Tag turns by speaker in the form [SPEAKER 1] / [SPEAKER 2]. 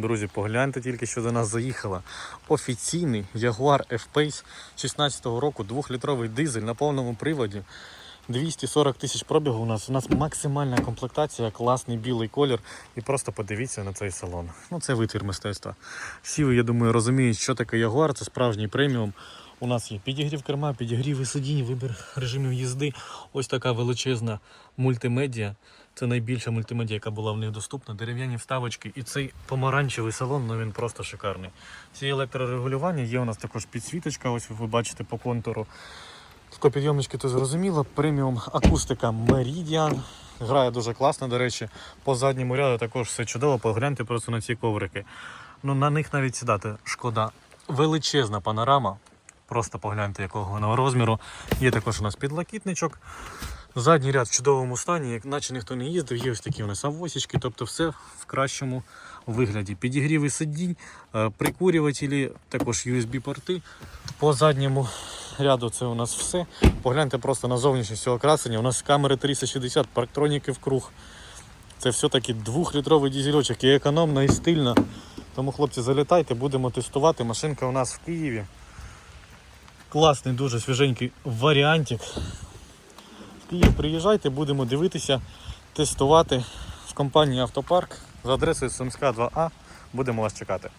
[SPEAKER 1] Друзі, погляньте тільки, що до нас заїхала. Офіційний Jaguar F-Pace 16-го року, 2-літровий дизель на повному приводі. 240 тисяч пробігу у нас. У нас максимальна комплектація, класний білий колір. І просто подивіться на цей салон. Ну, це витвір мистецтва. Всі я думаю, розуміють, що таке Jaguar, це справжній преміум. У нас є підігрів керма, підігрів і сидінь, вибір режимів їзди. Ось така величезна мультимедіа. Це найбільша мультимедіа, яка була в них доступна. Дерев'яні вставочки і цей помаранчевий салон, ну він просто шикарний. Ці електрорегулювання є у нас також підсвіточка, ось ви бачите по контуру. Склопідйомнички то зрозуміло. Преміум акустика Meridian. Грає дуже класно, до речі. По задньому ряду також все чудово. Погляньте просто на ці коврики. Ну на них навіть сідати шкода. Величезна панорама. Просто погляньте, якого вона розміру. Є також у нас підлакітничок. Задній ряд в чудовому стані, як наче ніхто не їздив, є ось такі у нас авосічки, тобто все в кращому вигляді. Підігріви сидінь, е, прикурювателі, також USB-порти. По задньому ряду це у нас все. Погляньте просто на зовнішність цього. У нас камери 360, парктроніки в круг. Це все-таки двохлітровий дізельочок і економно, і стильно. Тому, хлопці, залітайте, будемо тестувати. Машинка у нас в Києві. Класний, дуже свіженький варіантик. В Київ приїжджайте, будемо дивитися, тестувати в компанії Автопарк за адресою Сумська 2А. Будемо вас чекати.